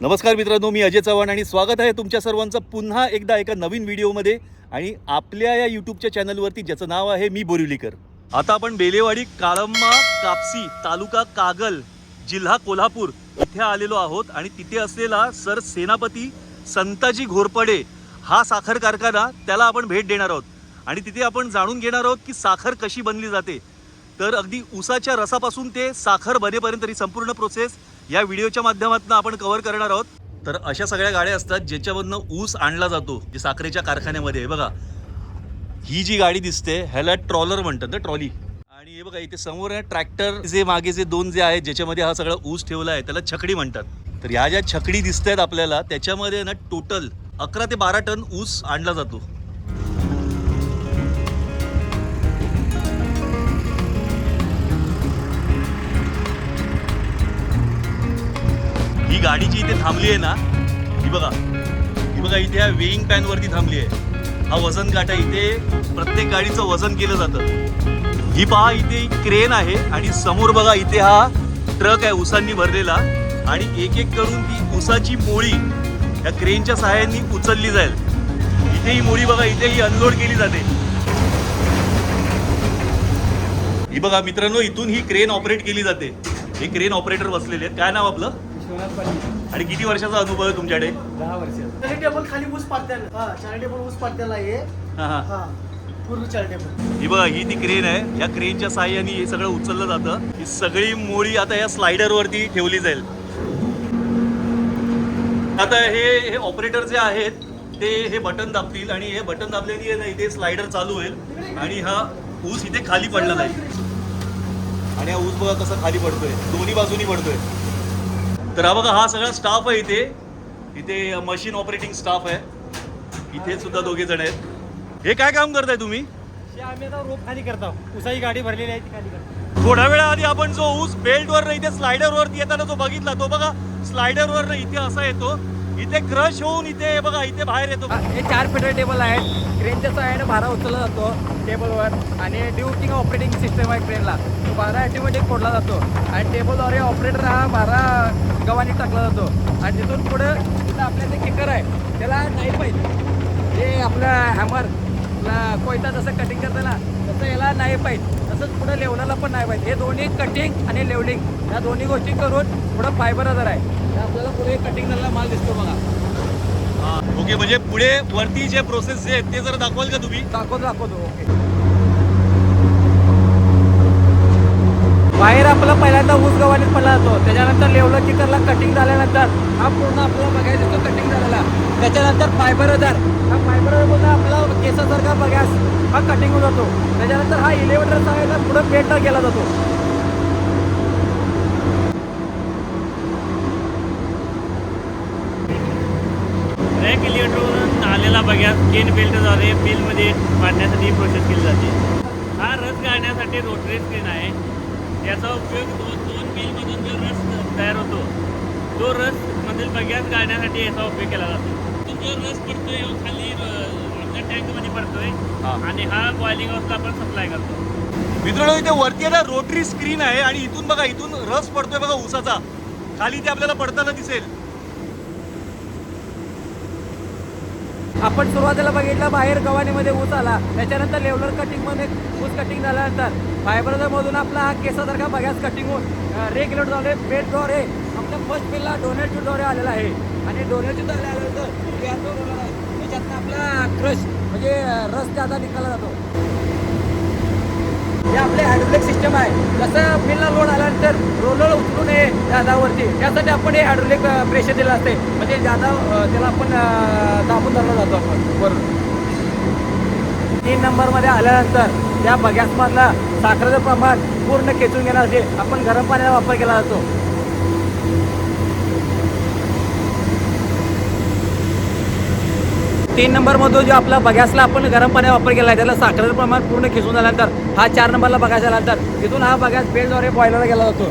नमस्कार मित्रांनो मी अजय चव्हाण आणि स्वागत आहे तुमच्या सर्वांचं पुन्हा एकदा एका नवीन व्हिडिओमध्ये. आणि आपल्या या यूट्यूबच्या चॅनलवरती ज्याचं नाव आहे मी बोरिवलीकर. आता आपण बेलेवाडी काळम्मा कापसी तालुका कागल जिल्हा कोल्हापूर इथे आलेलो आहोत. आणि तिथे असलेला सर सेनापती संताजी घोरपडे हा साखर कारखाना त्याला आपण भेट देणार आहोत. आणि तिथे आपण जाणून घेणार आहोत की साखर कशी बनली जाते. तर अगदी उसाच्या रसापासून ते साखर बनेपर्यंत ही संपूर्ण प्रोसेस या व्हिडिओच्या माध्यमातून आपण कव्हर करणार आहोत. तर अशा सगळ्या गाड्या असतात ज्याच्यामधनं ऊस आणला जातो जे साखरेच्या कारखान्यामध्ये. बघा ही जी गाडी दिसते ह्याला ट्रॉलर म्हणतात ना ट्रॉली. आणि हे बघा इथे समोर आहे ट्रॅक्टर जे मागे जे दोन जे आहेत ज्याच्यामध्ये हा सगळा ऊस ठेवला आहे त्याला छकडी म्हणतात. तर ह्या ज्या छकडी दिसत आहेत आपल्याला त्याच्यामध्ये ना टोटल अकरा ते बारा टन ऊस आणला जातो. गाडी जी इथे थांबली आहे ना ही बघा ही बघा इथे ह्या वेईंग पॅन वरती थांबली आहे. हा वजन काटा इथे प्रत्येक गाडीचं वजन केलं जातं. ही पहा इथे क्रेन आहे आणि समोर बघा इथे हा ट्रक आहे उसांनी भरलेला. आणि एक एक करून ती उसाची मोळी या क्रेनच्या सहाय्याने उचलली जाईल. इथे ही मोळी बघा इथे ही अनलोड केली जाते. ही बघा मित्रांनो इथून ही क्रेन ऑपरेट केली जाते. हे क्रेन ऑपरेटर बसलेले आहेत. काय नाव आपलं? पाटील आणि किती वर्षाचा अनुभव आहे तुमच्याकडे? दहा वर्ष खाली ऊस पाडत्याला. हा चार टेबल ऊस पाडत्याला आहे हा हा. हा पूर्ण ही बघा ही ती क्रेन आहे. या क्रेनच्या साह्याने हे सगळं उचललं जातं. ही सगळी मोळी आता या स्लायडर वरती ठेवली जाईल. आता हे हे ऑपरेटर जे आहेत ते हे बटन दाबतील आणि हे बटन दाबल्याने आहे ना इथे स्लायडर चालू होईल. आणि हा ऊस इथे खाली पडला नाही आणि हा ऊस बघा कसा खाली पडतोय. दोन्ही बाजूनी पडतोय. तर हा बघा हा सगळा स्टाफ आहे इथे. इथे मशीन ऑपरेटिंग स्टाफ आहे. इथे सुद्धा दोघे जण आहेत. हे काय काम करताय तुम्ही? आम्ही आता रोप खाली करतो. उसाची गाडी भरलेली आहे ती खाली करतो. थोड्या वेळा आधी आपण जो ऊस बेल्ट वर इथे स्लायडर वरती येताना जो बघितला तो बघा स्लायडर वर इथे असा येतो इथे क्रश होऊन इथे बघा इथे बाहेर येतो. हे चार फिटर टेबल आहेत. क्रेनच्या सहाय्याने भारा उचलला जातो टेबलवर आणि ड्युटिंग ऑपरेटिंग सिस्टम आहे क्रेनला तो भारा ॲटोमॅटिक फोडला जातो. आणि टेबलद्वारे ऑपरेटर हा भारा गव्हाणी टाकला जातो. आणि तिथून पुढं तिथं आपल्या जे किकर आहे त्याला नाही पाहिजे हे आपलं हॅमर कोयता जसं कटिंग करताना तसं याला नाही पाहिजे तसंच पुढं लेवलाला पण नाही पाहिजे हे दोन्ही कटिंग आणि लेवलिंग या दोन्ही गोष्टी करून पुढं फायबर हजार आहे. आपल्याला पुढे कटिंग झालेला माल दिसतो बघा. ओके म्हणजे पुढे वरती जे प्रोसेस जे आहेत ते जर दाखवाल का तुम्ही? दाखवतो दाखवतो ओके. बाहेर आपला पहिल्यांदा ऊस गव्हाणीत पडला जातो. त्याच्यानंतर लेवलं किकरला कटिंग झाल्यानंतर हा पूर्ण आपल्याला बघायला दिसतो कटिंग झालेला. त्याच्यानंतर फायबर हजार हा फायबर मधून आपला केसासारखा बघास हा कटिंग होऊन जातो. त्याच्यानंतर हा इलेव्हन सहाय्याला पुढे पेटला गेला जातो एक बघ्यास केन बेल्टद्वारे बिलमध्ये पाडण्यासाठी प्रोसेस केली जाते. हा रस गाळण्यासाठी रोटरी स्क्रीन आहे. याचा उपयोग दोन दोन बिलमधून जो रस तयार होतो तो रस मधील बघ्यास गाळण्यासाठी याचा उपयोग केला जातो. तो जो रस पडतोय खाली आपल्या टँकमध्ये पडतोय. आणि हा बॉइलिंग हाऊसला आपण सप्लाय करतो. मित्रांनो इथे वरती ना रोटरी स्क्रीन आहे आणि इथून बघा इथून रस पडतोय बघा ऊसाचा. खाली ते आपल्याला पडताना दिसेल. आपण सुरुवातीला बघितलं बाहेर गव्हाणीमध्ये ऊस आला. त्याच्यानंतर लेवलर कटिंगमध्ये ऊस कटिंग झाल्यानंतर फायबरच्या आपला हा केसासारखा बघाच कटिंग होऊन रेग्युलरद्वारे बेडद्वारे आपल्या फर्स्ट बिलला डोनेटद्वारे आलेला आहे. आणि डोनेटद्वारे आल्यानंतर त्याच्यातनं आपला क्रश म्हणजे रस त्याचा निघाला जातो. हे आपले हायड्रोलिक सिस्टम आहे. जसं मिलला लोड आल्यानंतर रोलर उचलू नये जादावरती त्यासाठी आपण हे हायड्रोलिक प्रेशर दिलं असते. म्हणजे जादा त्याला आपण दाबून धरला जातो आपण. वरून तीन नंबरमध्ये आल्यानंतर त्या बगॅसमधला साखरेचं प्रमाण पूर्ण खेचून घेण्यासाठी आपण गरम पाण्याचा वापर केला जातो. तीन नंबरमधून जो आपला बगॅसला आपण गरम पाण्याचा वापर केला आहे त्याला साखरेचं प्रमाण पूर्ण खिसून झाल्यानंतर हा चार नंबरला बघायचा झाल्यानंतर तिथून हा बगॅस बेलद्वारे बॉयलरला गेला जातो.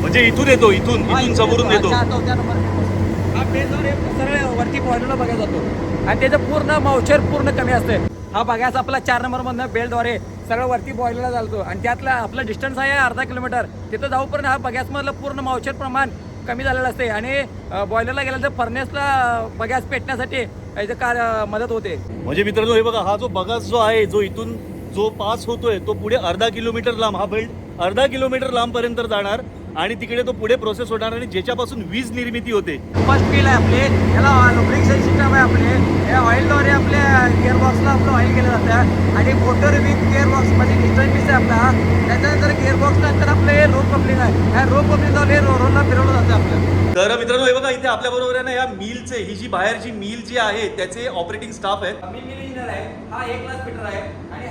म्हणजे इथून येतो इथून इथून समोरून येतो. हा चौथ्या नंबर हा बेलद्वारे सरळ वरती बॉयलरला बघायला जातो. आणि त्याचं पूर्ण मावशर पूर्ण कमी असते हा बघायचा आपला चार नंबरमधनं बेलद्वारे सरळ वरती बॉयलरला जातो. आणि त्यातला आपला डिस्टन्स आहे अर्धा किलोमीटर. तिथं जाऊपर्यंत हा बघ्यासमधलं पूर्ण मावशर प्रमाण कमी झालेलं असते आणि बॉयलरला गेलं तर फर्नेसला गॅस पेटण्यासाठी याचं का मदत होते. म्हणजे मित्रांनो हे बघा हा जो बगास जो आहे जो इथून जो पास होतोय तो पुढे अर्धा किलोमीटर लांब हा बेल्ट अर्धा किलोमीटर लांब पर्यंत जाणार. आणि तिकडे तो पुढे प्रोसेस होणार आणि ज्याच्यापासून वीज निर्मिती होते. फर्स्ट व्हील आहे आपले. याला लुब्रिक्शन सिस्टम आहे आपले. हे ऑइलद्वारे आपल्या गिअर बॉक्सला आपलं ऑइल केलं जातं. आणि मोटर विथ गिअर बॉक्स म्हणजे डिस्टन पीस आहे आपला. त्याच्यानंतर गिअर बॉक्स नंतर आपलं हे रोप कपलिंग आहे. ह्या रोप कपलिंग जाऊन हे रोलला फिरवलं जातं आपलं. तर मित्रांनो हे बघा इथे आपल्या बरोबर आहे ना या मिलचे ही जी बाहेरची मिल जी आहे त्याचे ऑपरेटिंग स्टाफ आहेत. मी मिल इंजिनियर आहे. हा एक क्लास फिटर आहे.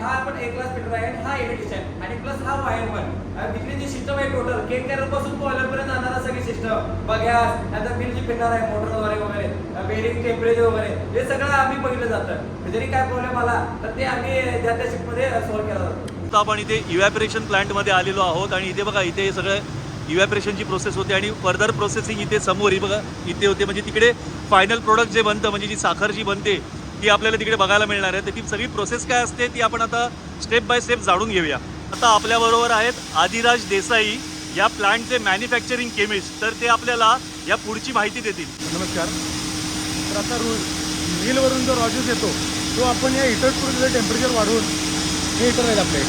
हा पण एक क्लास फिल्टर आहे आणि हा इलेक्ट्रिशियन आणि प्लस हा वायरमन तिकडे जी सिस्टम आहे टोटल केक कॅररपासून बॉयलर पर्यंत जाणारा सगळी सिस्टम बघ्यास नंतर बिल जी फिरणार आहे मोटरद्वारे वगैरे बेरिंग टेम्परेचर वगैरे. हे सगळं आम्ही बघितलं जातं. म्हणजे जरी काय प्रॉब्लेम आला तर ते आम्ही त्या त्या शिफ्टमध्ये सॉल्व्ह केला जातो. आपण इथे इव्हॅपरेशन प्लांटमध्ये आलेलो आहोत आणि इथे बघा इथे हे सगळं इव्हॅपरेशनची प्रोसेस होते आणि फर्दर प्रोसेसिंग इथे समोर ही बघा इथे होते. म्हणजे तिकडे फायनल प्रोडक्ट जे बनतं म्हणजे जी साखर जी बनते ती आपल्याला तिकडे बघायला मिळणार आहे. तर ती सगळी प्रोसेस काय असते ती आपण आता स्टेप बाय स्टेप जाणून घेऊया. आता आपल्याबरोबर आहेत आदिराज देसाई या प्लांटचे मॅन्युफॅक्चरिंग केमिस्ट तर ते आपल्याला या पुढची माहिती देतील. नमस्कार. तर आता रो मिलवरून जो रॉजेस येतो तो आपण या हिटर थ्रू टेम्परेचर वाढवून हे हिटर आहेत आपले.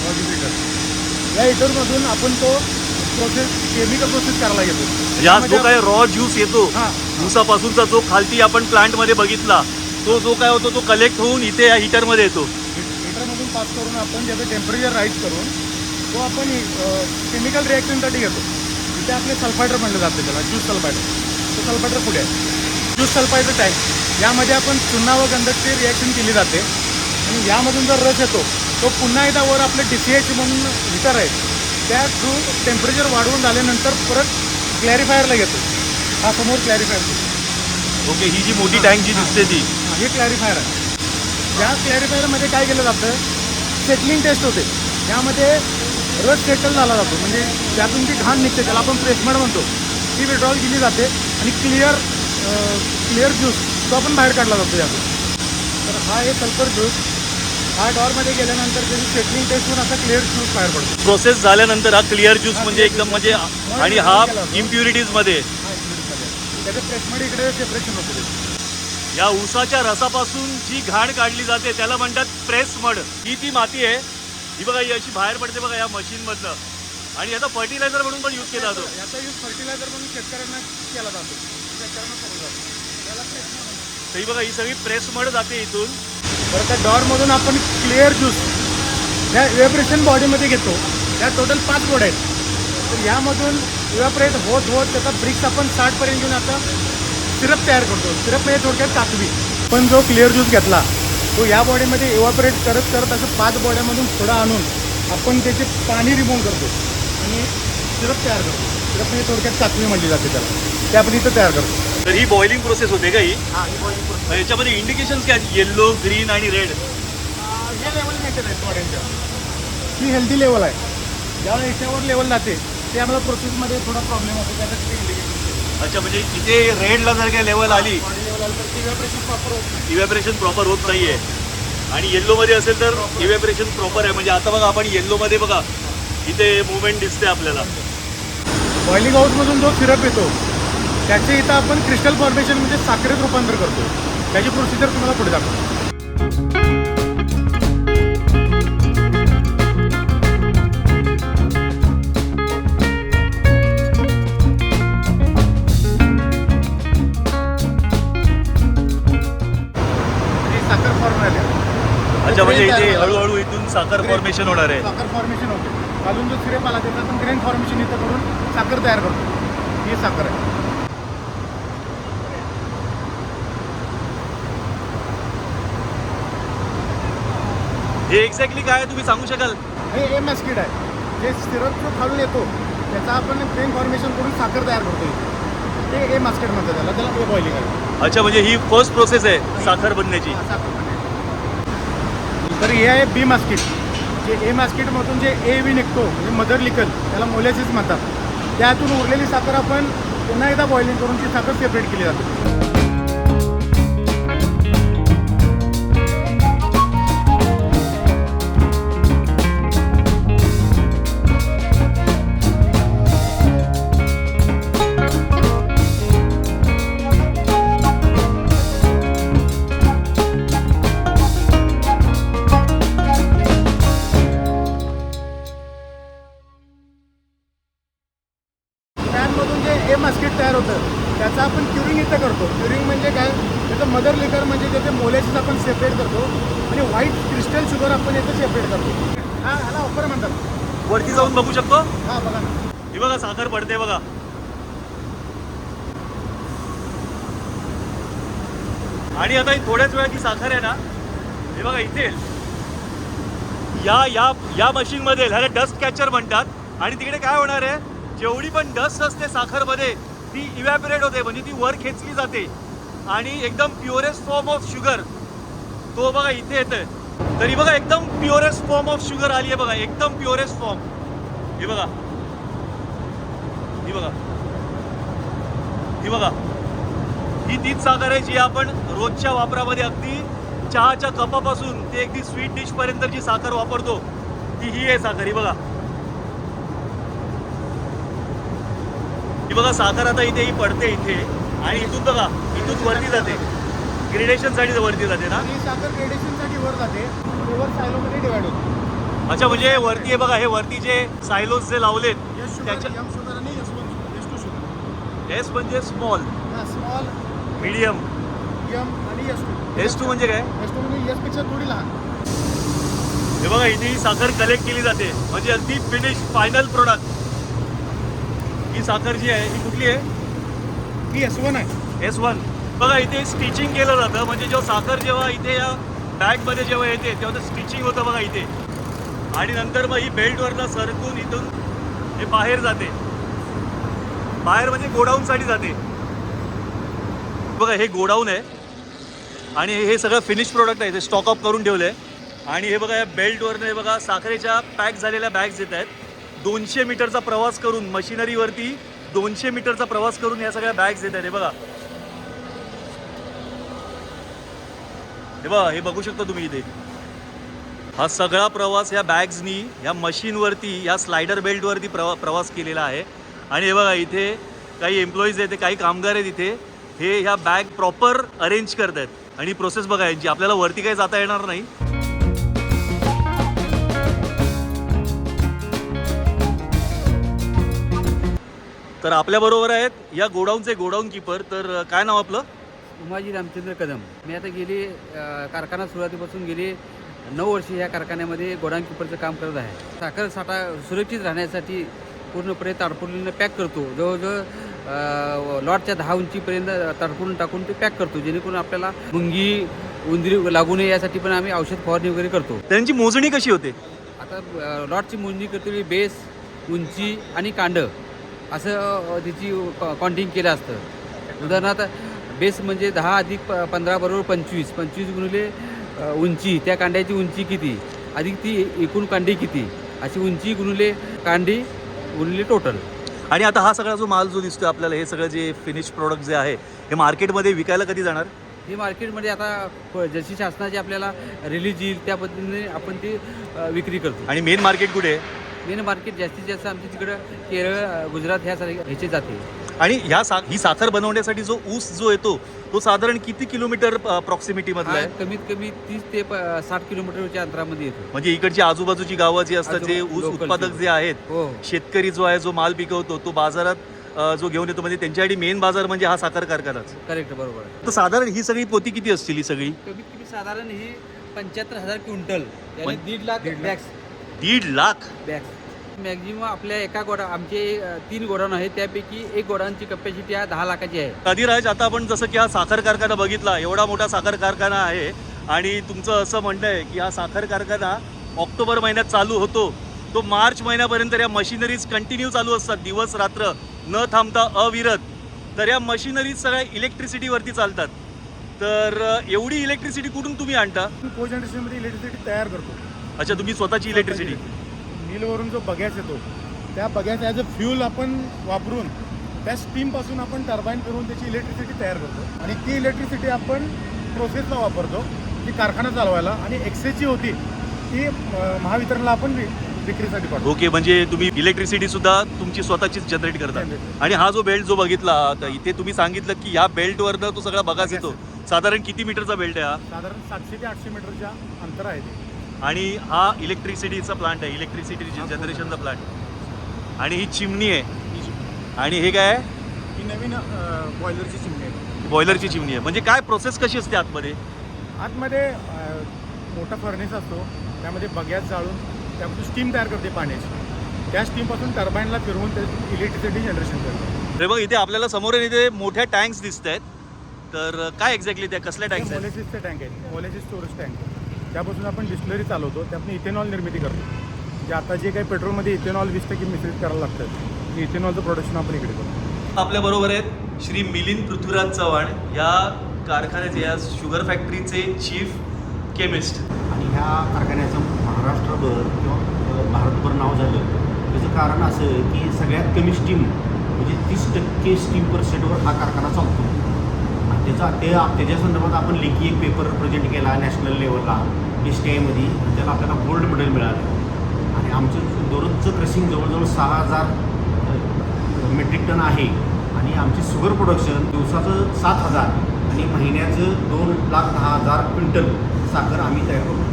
रॉजेस हिटर या हिटरमधून आपण तो प्रोसेस केमिकल प्रोसेस करायला घेतो हा जो काय रॉ ज्यूस येतो हां. ऊसापासूनचा जो खालती आपण प्लांटमध्ये बघितला तो जो काय होतो तो कलेक्ट होऊन इथे या हिटरमध्ये येतो. हिटरमधून पास करून आपण ज्याचं टेम्परेचर राईज करून तो आपण केमिकल रिॲक्शनसाठी घेतो. इथे आपले सल्फायडर म्हणलं जातं त्याला ज्यूस सल्फायडर तो सल्फायडर पुढे आहे? ज्यूस सल्फायडर टँक यामध्ये आपण चुन्ना व गंधकची रिॲक्शन केली जाते. आणि यामधून जो रस येतो तो पुन्हा एकदा वर आपले डी सी एच म्हणून हिटर आहे. त्या थ्रू टेम्परेचर वाढवून झाल्यानंतर परत क्लॅरिफायरला घेतो. हा समोर क्लॅरिफायर ओके ही जी मोठी टँक जी दिसते ती. हां, क्लॅरिफायर आहे. या क्लॅरिफायरमध्ये काय केलं जातं? सेटलिंग टेस्ट होते. यामध्ये रस सेटल झाला जातो. म्हणजे त्यातून जी घाण निघते त्याला आपण प्रेसमेंट म्हणतो ती विड्रॉल केली जाते आणि क्लिअर क्लिअर ज्यूस तो आपण बाहेर काढला जातो यातून. तर हा आहे सल्फर ज्यूस हा डॉरमध्ये गेल्यानंतर त्याची सेटलिंग टेस्ट होऊन असा क्लिअर ज्यूस बाहेर पडतो. प्रोसेस झाल्यानंतर हा क्लिअर ज्यूस म्हणजे एकदम म्हणजे आणि हा इम्प्युरिटीजमध्ये. ज्यूसमध्ये त्याचं प्रेसमेंट इकडे सेपरेशन होतं. या ऊसाच्या रसापासून जी घाण काढली जाते त्याला म्हणतात प्रेस मड ही ती माती आहे. ही बघा ही अशी बाहेर पडते बघा या मशीन मधनं. आणि याचा फर्टिलायझर म्हणून पण यूज केला जातो. याचा यूज फर्टिलायझर म्हणून शेतकऱ्यांना केला जातो. शेतकऱ्यांना करून जातो. त्याला. तर ही बघा ही सगळी प्रेस मड जाते इथून. बरं त्या डॉरमधून आपण क्लिअर ज्यूस या इव्हॅपरेशन बॉडीमध्ये घेतो. या टोटल पाच बोर्ड आहेत. तर यामधून इव्हॅपरेट होत होत त्याचा ब्रिक्स आपण साठपर्यंत घेऊन आता सिरप तयार करतो. सिरप म्हणजे थोडक्यात काकवी पण जो क्लिअर ज्यूस घेतला तो या बॉडीमध्ये इव्हॅपरेट करत करत असं पाच बॉड्यामधून थोडा आणून आपण त्याचे पाणी रिमूव्ह करतो आणि सिरप तयार करतो. सिरप म्हणजे थोडक्यात काकवी म्हणली जाते त्याला. ते आपण इथं तयार करतो. तर ही बॉइलिंग प्रोसेस होते का ही? हां ही याच्यामध्ये इंडिकेशन काय येल्लो ग्रीन आणि रेड हे लेवल मेंटेन आहेत बॉड्यांच्या ही हेल्दी लेवल आहे. ज्यावेळेला याच्यावर लेवल जाते ते आम्हाला प्रोसेसमध्ये थोडा प्रॉब्लेम होतो. त्यासाठी ते इंडिकेशन अच्छा म्हणजे इथे रेडला जर काय लेवल आली बॉडी लेवल आलं तर इव्हॅपरेशन प्रॉपर होत नाही. इव्हॅपरेशन प्रॉपर होत नाहीये. आणि येल्लो मध्ये असेल तर इव्हॅपरेशन प्रॉपर आहे. म्हणजे आता बघा आपण येल्लो मध्ये बघा इथे मुवमेंट दिसते आपल्याला. बॉइलिंग हाऊसमधून जो सिरप येतो त्याचे इथं आपण क्रिस्टल फॉर्मेशन म्हणजे साखरेत रूपांतर करतो. त्याची प्रोसिजर तुम्हाला पुढे दाखवतो. इथे. हळूहळू इथून साखर. फॉर्मेशन होणार आहे साखर फॉर्मेशन होते अजून जो सिरेप आला त्याचा आपण ग्रेन फॉर्मेशन इथं करून साखर तयार करतो ही साखर आहे हे एक्झॅक्टली काय तुम्ही सांगू शकाल हे ए मॅस्किड आहे जे सिरप जो खालून येतो त्याचा आपण ग्रेन फॉर्मेशन करून साखर तयार करतो. ते ए मास्केट म्हणतात त्याला त्याला बॉइलिंग आहे अच्छा म्हणजे ही फर्स्ट प्रोसेस आहे साखर बनण्याची साखर. तर हे आहे बी मास्किट. जे ए मास्किटमधून जे ए बी निघतो म्हणजे मदर लिकल त्याला मोलॅसिस म्हणतात. त्यातून उरलेली साखर आपण पुन्हा एकदा बॉइलिंग करून ती साखर सेपरेट केली जाते. आणि आता ही थोड्याच वेळात ही साखर आहे ना हे बघा इथे या या या मशीनमध्ये ह्याला डस्ट कॅचर म्हणतात. आणि तिकडे काय होणार आहे? जेवढी पण डस्ट असते साखरमध्ये ती इव्हॅपरेट होते म्हणजे ती वर खेचली जाते. आणि एकदम प्युरेस्ट फॉर्म ऑफ शुगर तो बघा इथे येतोय. तरी बघा एकदम प्युरेस्ट फॉर्म ऑफ शुगर आली आहे बघा. एकदम प्युरेस्ट फॉर्म हे बघा. ही बघा. ही बघा. ही तीच साखर आहे जी आपण रोजच्या वापरामध्ये अगदी चहाच्या कपापासून ते अगदी स्वीट डिश पर्यंत जी साखर वापरतो. ती ही आहे साखर. ही बघा. ही बघा साखर आता इथे ही पडते इथे. आणि इथून बघा इथून वरती जाते. ग्रेडेशनसाठी वरती जाते ना? आणि साखर ग्रेडेशनसाठी वर जाते. वर सायलोमध्ये डिवाइड होते. अच्छा म्हणजे वरती आहे बघा हे वरती जे सायलोज जे लावलेत त्याच्या एस म्हणजे स्मॉल मीडियम. यम आणि यस टू एस टू म्हणजे काय? यस टू म्हणजे यसपेक्षा थोडी लहान. हे बघा इथे ही साखर कलेक्ट केली जाते. म्हणजे अगदी फिनिश फायनल प्रोडक्ट ही साखर जी आहे ही कुठली आहे? ही यस वन आहे. एस वन बघा इथे स्टिचिंग केलं जातं. म्हणजे जेव्हा साखर जेव्हा इथे या बॅगमध्ये जेव्हा येते तेव्हा ते स्टिचिंग होतं बघा इथे. आणि नंतर मग ही बेल्टवरनं सरकून इथून हे बाहेर जाते. बाहेर म्हणजे गोडाऊनसाठी जाते. बघा हे गोडाऊन आहे. आणि हे सगळं फिनिश प्रोडक्ट आहे. ते स्टॉक अप करून ठेवलं आहे आणि हे बघा या बेल्टवरनं हे बघा साखरेच्या पॅक झालेल्या बॅग्स येत आहेत. दोनशे मीटरचा प्रवास करून मशिनरीवरती दोनशे मीटरचा प्रवास करून या सगळ्या बॅग्स येत आहेत. हे बघा. हे बघा हे बघू शकता तुम्ही इथे. हा सगळा प्रवास या बॅग्सनी या मशीनवरती या स्लायडर बेल्टवरती प्रवा प्रवास केलेला आहे. आणि हे बघा इथे काही एम्प्लॉईज आहेत काही कामगार आहेत इथे. हे ह्या बॅग प्रॉपर अरेंज करत आहेत आणि प्रोसेस बघा यांची. आपल्याला वरती काही जाता येणार नाही. तर आपल्याबरोबर आहेत या गोडाऊनचे गोडाऊन किपर तर काय नाव आपलं? उमाजी रामचंद्र कदम. मी आता गेली कारखाना सुरुवातीपासून गेली नऊ वर्षे ह्या कारखान्यामध्ये गोडाऊन किपरचं काम करत आहे. साखर साठा सुरक्षित राहण्यासाठी पूर्णपणे ताडपुलीनं पॅक करतो. जवळजवळ लॉटच्या दहा उंचीपर्यंत ताडपुरून टाकून ते पॅक करतो जेणेकरून आपल्याला मुंगी उंदरी लागू नये यासाठी पण आम्ही औषध फवारणी वगैरे करतो. त्यांची मोजणी कशी होते? आता लॉटची मोजणी करते बेस उंची आणि कांड. असं त्याची काउंटिंग केलं असतं. उदाहरणार्थ बेस म्हणजे दहा अधिक प पंधरा बरोबर पंचवीस. पंचवीस गुणिले उंची. त्या कांड्याची उंची किती? अधिक ती एकूण कांडी किती? अशी उंची गुणिले कांडी गुणिले टोटल आणि आता हा सगळा जो माल जो दिसतोय आपल्याला हे सगळं जे फिनिश प्रोडक्ट जे आहे हे मार्केटमध्ये विकायला कधी जाणार? हे मार्केटमध्ये आता जशी शासनाची आपल्याला रिलीज येईल त्या पद्धतीने आपण ती विक्री करतो. आणि मेन मार्केट कुठे? आहे मेन मार्केट जास्तीत जास्त आमच्या तिकडं केरळ गुजरात ह्या सारख्या ह्याचे जाते. आणि ह्या सा ही साखर बनवण्यासाठी जो ऊस जो येतो तो साधारण किती किलोमीटर प्रॉक्सिमिटी मधला हा आहे? कमीत कमी तीस ते साठ किलोमीटरच्या अंतरामध्ये येतो. म्हणजे इकडची आजूबाजूची गावं जी असतात जे ऊस उत्पादक जे. आहेत हो. शेतकरी जो आहे जो माल पिकवतो तो बाजारात जो घेऊन येतो म्हणजे त्यांच्यासाठी मेन बाजार म्हणजे हा साखर कारखानाच. करेक्ट बरोबर. तर साधारण ही सगळी पोती किती असतील ही सगळी? कमीत कमी साधारण ही पंच्याहत्तर हजार क्विंटल दीड लाख बॅग्स दीड लाख? बॅग्स मॅक्झिमम आपल्या एका गोडा आमचे तीन गोडाऊन आहेत. त्यापैकी एक गोडाऊनची कपॅसिटी आहे दहा लाखाची आहे. कधीराज आता आपण जसं की हा साखर कारखाना बघितला एवढा मोठा साखर कारखाना आहे. आणि तुमचं असं म्हणणं आहे की हा साखर कारखाना ऑक्टोबर महिन्यात चालू होतो. तो मार्च महिन्यापर्यंत या मशिनरीज कंटिन्यू चालू असतात. दिवस रात्र न थांबता अविरत. तर या मशिनरीज सगळ्या इलेक्ट्रिसिटीवरती चालतात. तर एवढी इलेक्ट्रिसिटी कुठून तुम्ही आणता? आपण को जनरेशनमध्ये इलेक्ट्रिसिटी तयार करतो. अच्छा तुम्ही स्वतःची इलेक्ट्रिसिटी मिलवरून जो बगॅस येतो त्या बगॅस ॲज अ फ्यूल आपण वापरून त्या स्टीमपासून आपण टर्बाईन फिरवून त्याची इलेक्ट्रिसिटी तयार करतो. आणि ती इलेक्ट्रिसिटी आपण प्रोसेसला वापरतो ती कारखाना चालवायला. आणि एक्सेसची होती ती महावितरणला आपण विक्रीसाठी पाठवतो. ओके म्हणजे तुम्ही इलेक्ट्रिसिटी सुद्धा तुमची स्वतःचीच जनरेट करता. आणि हा जो बेल्ट जो बघितला आता इथे तुम्ही सांगितलं की या बेल्टवरनं तो सगळा बघाच येतो. साधारण किती मीटरचा बेल्ट आहे हा? साधारण सातशे ते आठशे मीटरच्या अंतर आहे ते. आणि हा इलेक्ट्रिसिटीचा प्लांट आहे इलेक्ट्रिसिटी जनरेशनचा प्लांट आणि ही चिमणी आहे. आणि हे काय आहे? ही नवीन बॉयलरची चिमणी आहे. बॉयलरची चिमणी आहे. म्हणजे काय प्रोसेस कशी असते आतमध्ये? आतमध्ये अ, मोठा फर्नेस असतो. त्यामध्ये बग्यात जाळून त्यामधून स्टीम तयार करते पाण्याची. त्या स्टीमपासून टर्बाईनला फिरवून ते इलेक्ट्रिसिटी जनरेशन करते. हे बघ इथे आपल्याला समोर इथे मोठ्या टँक्स दिसत आहेत तर काय एक्झॅक्टली त्या? कसल्या टँक्स आहेत? मोलेसिसचे टँक आहेत. मोलेसिस स्टोरेज टँक त्यापासून आपण डिस्टिलरी चालवतो त्यातून इथेनॉल निर्मिती करतो. जे आता जे काही पेट्रोलमध्ये इथेनॉल वीस टक्के मिश्रित करायला लागतं ते इथेनॉलचं प्रोडक्शन आपण इकडे करतो. आपल्या बरोबर आहेत श्री मिलिंद पृथ्वीराज चव्हाण या कारखान्याचे या शुगर फॅक्टरीचे चीफ केमिस्ट आणि ह्या कारखान्याचं महाराष्ट्रभर किंवा भारतभर नाव झालं. त्याचं कारण असं आहे की सगळ्यात कमी स्टीम म्हणजे तीस टक्के स्टीम पर्सेंटवर हा कारखाना चालतो. आणि त्याचा ते त्याच्या संदर्भात आपण लेखी एक पेपर प्रेझेंट केला नॅशनल लेवलला एस टी आयमध्ये त्याला आपल्याला गोल्ड मेडल मिळालं. आणि आमचं दररोजचं क्रशिंग जवळजवळ सहा हजार मेट्रिक टन आहे. आणि आमची शुगर प्रोडक्शन दिवसाचं सात हजार आणि महिन्याचं दोन लाख दहा हजार क्विंटल साखर आम्ही तयार करतो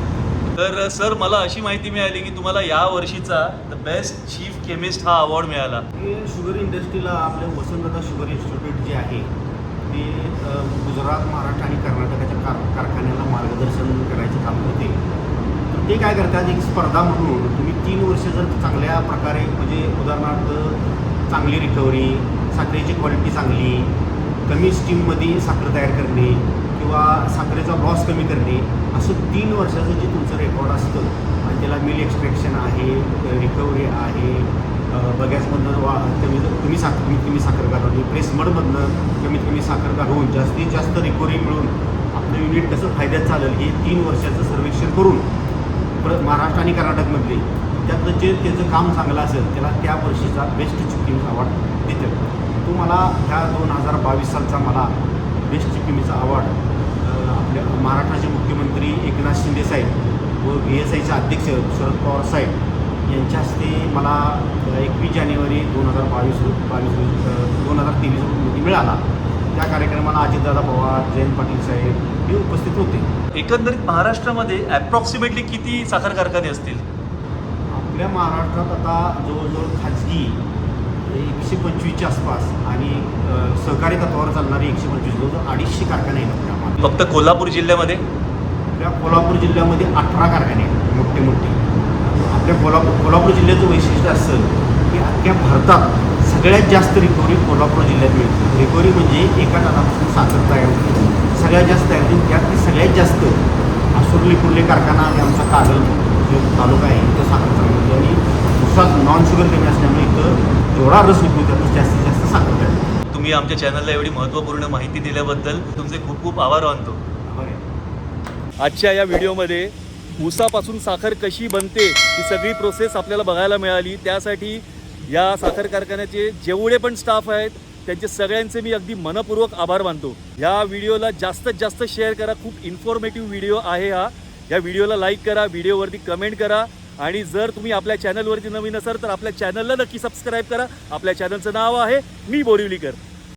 तर सर मला अशी माहिती मिळाली की तुम्हाला या वर्षीचा द बेस्ट चीफ केमिस्ट हा अवॉर्ड मिळाला. शुगर इंडस्ट्रीला आपलं वसंतदादा शुगर इन्स्टिट्यूट जे आहे ते गुजरात महाराष्ट्र आणि कर्नाटकाच्या कार कारखान्याला मार्गदर्शन करायचं काम करते तर ते काय करतात एक स्पर्धा म्हणून तुम्ही तीन वर्ष जर चांगल्या प्रकारे म्हणजे उदाहरणार्थ चांगली रिकव्हरी साखरेची क्वालिटी चांगली कमी स्टीममध्ये साखर तयार करणे किंवा साखरेचा लॉस कमी करणे असं तीन वर्षाचं जे तुमचं रेकॉर्ड असतं आणि त्याला मिल एक्स्ट्रॅक्शन आहे रिकव्हरी आहे बगॅसमधनं वा कमी कमी साखर कमीत कमी साखर काढवली प्रेसमडमधनं म्हणजे कमीत कमी साखर काढवून जास्तीत जास्त रिकव्हरी मिळून आपलं युनिट कसं फायद्यात चालेल हे तीन वर्षाचं सर्वेक्षण करून परत महाराष्ट्र आणि कर्नाटकमधले त्यातलं जे त्याचं काम चांगलं असेल त्याला त्या वर्षीचा बेस्ट चिकिमीचा अवॉर्ड देते तो मला ह्या दोन हजार बावीस सालचा मला बेस्ट चिकिमीचा अवॉर्ड आपल्या महाराष्ट्राचे मुख्यमंत्री एकनाथ शिंदे साहेब व बी एस आयचे अध्यक्ष शरद पवार साहेब यांच्या हस्ते मला एकवीस जानेवारी दोन हजार बावीस बावीस दोन हजार तेवीस रोजी मिळाला. त्या कार्यक्रमाला अजितदादा पवार जयंत पाटील साहेब हे उपस्थित होते. एकंदरीत महाराष्ट्रामध्ये अप्रॉक्सिमेटली किती साखर कारखाने असतील? आपल्या महाराष्ट्रात आता जवळजवळ खाजगी एकशे पंचवीसच्या आसपास आणि सहकारी तत्वावर चालणारे एकशे पंचवीस जवळजवळ अडीचशे कारखाने आहेत. फक्त कोल्हापूर जिल्ह्यामध्ये? आपल्या कोल्हापूर जिल्ह्यामध्ये अठरा कारखाने आहेत मोठे मोठे. आपल्या कोल्हापूर कोल्हापूर जिल्ह्याचं वैशिष्ट्य असं की अख्ख्या भारतात सगळ्यात जास्त रिकव्हरी कोल्हापूर जिल्ह्यात मिळते. रिकव्हरी म्हणजे एका टनापासून साखर तयार होते. सगळ्यात जास्त तयार होते. त्यात सगळ्यात जास्त आसुर्ली कुर्ले कारखाना आणि आमचा कागल जो तालुका आहे इथं साखर होते. आणि उसात नॉन शुगर कमी असल्यामुळे इथं जेवढा रस निघतो त्यातून जास्तीत जास्त साखर तयार तुम्ही आमच्या चॅनलला एवढी महत्त्वपूर्ण माहिती दिल्याबद्दल तुमचे खूप खूप आभार मानतो. आजच्या या व्हिडिओमध्ये ऊसापासून साखर कशी बनते ही सगळी प्रोसेस आपल्याला बघायला मिळाली. त्यासाठी या साखर कारखान्याचे जेवढे पण स्टाफ आहेत त्यांचे सगळ्यांचे मी अगदी मनपूर्वक आभार मानतो. या व्हिडिओला जास्तीत जास्त शेअर करा. खूप इन्फॉर्मेटिव्ह व्हिडिओ आहे हा. या व्हिडिओला लाईक करा व्हिडिओवरती कमेंट करा. आणि जर तुम्ही आपल्या चॅनलवरती नवीन असाल तर आपल्या चॅनलला नक्की सबस्क्राईब करा. आपल्या चॅनलचं नाव आहे मी बोरिवलीकर.